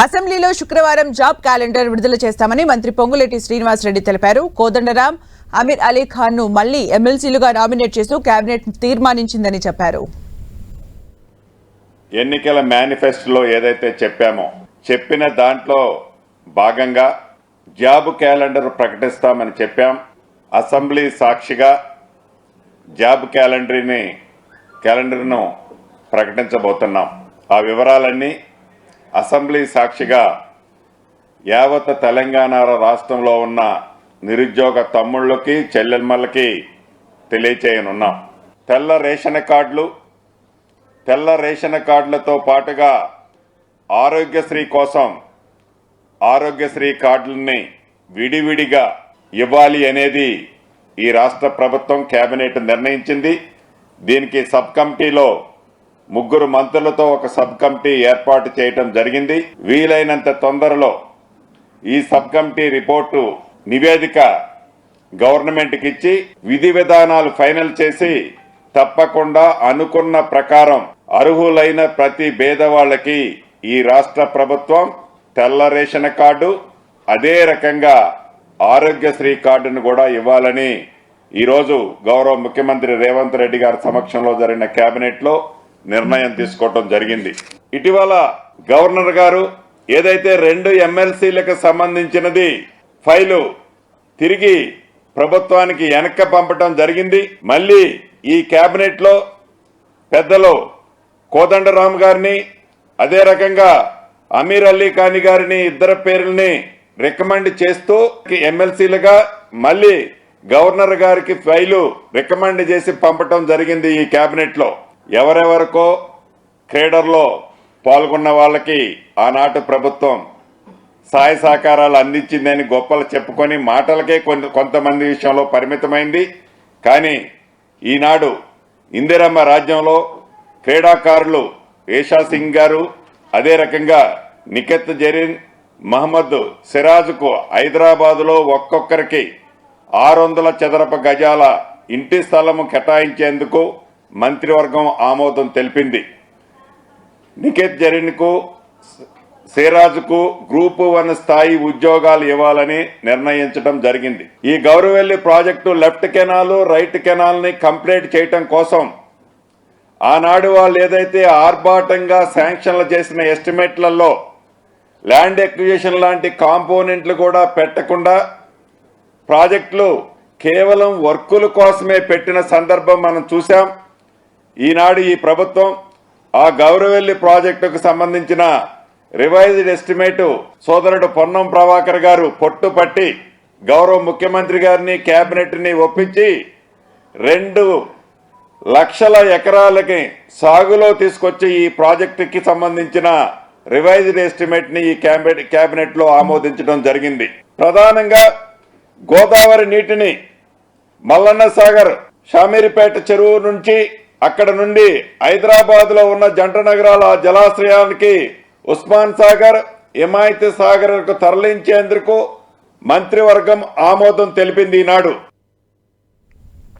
అసెంబ్లీలో శుక్రవారం job calendar విడుదల చేస్తామని మంత్రి పొంగులేటి శ్రీనివాసరెడ్డి తెలిపారు. కోదండరాం అమీర్ అలీ ఖాన్ను మళ్ళీ ఎమ్మెల్సీలుగా నామినేట్ చేస్తూ కేబినెట్ తీర్మానించిందని చెప్పారు. ఎన్నికల మేనిఫెస్టోలో ఏదైతే చెప్పామో చెప్పిన దాంట్లో భాగంగా జాబ్ క్యాలెండర్ ప్రకటిస్తామని చెప్పాం. అసెంబ్లీ సాక్షిగా జాబ్ క్యాలెండర్ని క్యాలెండర్ను ప్రకటించబోతున్నాం. ఆ వివరాలన్నీ అసెంబ్లీ సాక్షిగా యావత్ తెలంగాణ రాష్ట్రంలో ఉన్న నిరుద్యోగ తమ్ముళ్ళకి చెల్లెమ్మలకి తెలియచేయనున్నాం. తెల్ల రేషన్ కార్డులు తెల్ల రేషన్ కార్డులతో పాటుగా ఆరోగ్యశ్రీ కోసం ఆరోగ్యశ్రీ కార్డులని విడివిడిగా ఇవ్వాలి అనేది ఈ రాష్ట్ర ప్రభుత్వం కేబినెట్ నిర్ణయించింది. దీనికి సబ్ కమిటీలో ముగ్గురు మంత్రులతో ఒక సబ్ కమిటీ ఏర్పాటు చేయటం జరిగింది. వీలైనంత తొందరలో ఈ సబ్ కమిటీ రిపోర్టు నివేదిక గవర్నమెంట్కి ఇచ్చి విధి విధానాలు ఫైనల్ చేసి తప్పకుండా అనుకున్న ప్రకారం అర్హులైన ప్రతి పేదవాళ్ళకి ఈ రాష్ట్ర ప్రభుత్వం తెల్ల రేషన్ కార్డు అదే రకంగా ఆరోగ్యశ్రీ కార్డును కూడా ఇవ్వాలని ఈరోజు గౌరవ ముఖ్యమంత్రి రేవంత్ రెడ్డి గారి సమక్షంలో జరిగిన కేబినెట్లో నిర్ణయం తీసుకోవటం జరిగింది. ఇటీవల గవర్నర్ గారు ఏదైతే రెండు ఎమ్మెల్సీలకు సంబంధించినది ఫైలు తిరిగి ప్రభుత్వానికి వెనక్కి పంపటం జరిగింది. మళ్ళీ ఈ కేబినెట్లో పెద్దలు కోదండరామ్ గారిని అదే రకంగా అమీర్ అలీ ఖాని గారిని ఇద్దరు పేర్లని రికమెండ్ చేస్తూ ఎమ్మెల్సీలుగా మళ్ళీ గవర్నర్ గారికి ఫైలు రికమెండ్ చేసి పంపటం జరిగింది ఈ కేబినెట్లో ఎవరెవరికో క్రీడల్లో పాల్గొన్న వాళ్ళకి ఆనాటి ప్రభుత్వం సహాయ సహకారాలు అందించిందని గొప్పలు చెప్పుకొని మాటలకే కొంత కొంతమంది విషయంలో పరిమితమైంది. కానీ ఈనాడు ఇందిరమ్మ రాజ్యంలో క్రీడాకారులు ఏషా సింగ్ గారు అదే రకంగా నికెత్ జరీన్ మహమ్మద్ సిరాజ్కు హైదరాబాదులో ఒక్కొక్కరికి ఆరు వందల చదరపు గజాల ఇంటి స్థలము కేటాయించేందుకు మంత్రివర్గం ఆమోదం తెలిపింది. నికేత్ జరీన్కు సిరాజ్కు గ్రూపు వన్ స్థాయి ఉద్యోగాలు ఇవ్వాలని నిర్ణయించడం జరిగింది. ఈ Gouravelli project left canal right కెనాల్ని complete చేయటం కోసం ఆనాడు వాళ్ళు ఏదైతే ఆర్భాటంగా శాంక్షన్లు చేసిన ఎస్టిమేట్లలో ల్యాండ్ ఎక్విజిషన్ లాంటి కాంపోనెంట్లు కూడా పెట్టకుండా ప్రాజెక్టులు కేవలం వర్కుల కోసమే పెట్టిన సందర్భం మనం చూసాం ఈనాడు ఈ ప్రభుత్వం ఆ గౌరవెల్లి ప్రాజెక్టుకు సంబంధించిన రివైజ్డ్ ఎస్టిమేటు సోదరుడు పొన్నం ప్రభాకర్ గారు పొట్టుపట్టి గౌరవ ముఖ్యమంత్రి గారిని కేబినెట్ని ఒప్పించి రెండు లక్షల ఎకరాలకి సాగులో తీసుకొచ్చి ఈ ప్రాజెక్టుకి సంబంధించిన రివైజ్డ్ ఎస్టిమేట్ని ఈ క్యాబినెట్ కేబినెట్లో ఆమోదించడం జరిగింది. ప్రధానంగా గోదావరి నీటిని మల్లన్న సాగర్ షామీరిపేట చెరువు నుంచి అక్కడ నుండి హైదరాబాద్లో ఉన్న జంట నగరాల జలాశ్రయానికి ఉస్మాన్ సాగర్ హిమాయత్ సాగర్కు తరలించేందుకు మంత్రివర్గం ఆమోదం తెలిపింది ఈనాడు.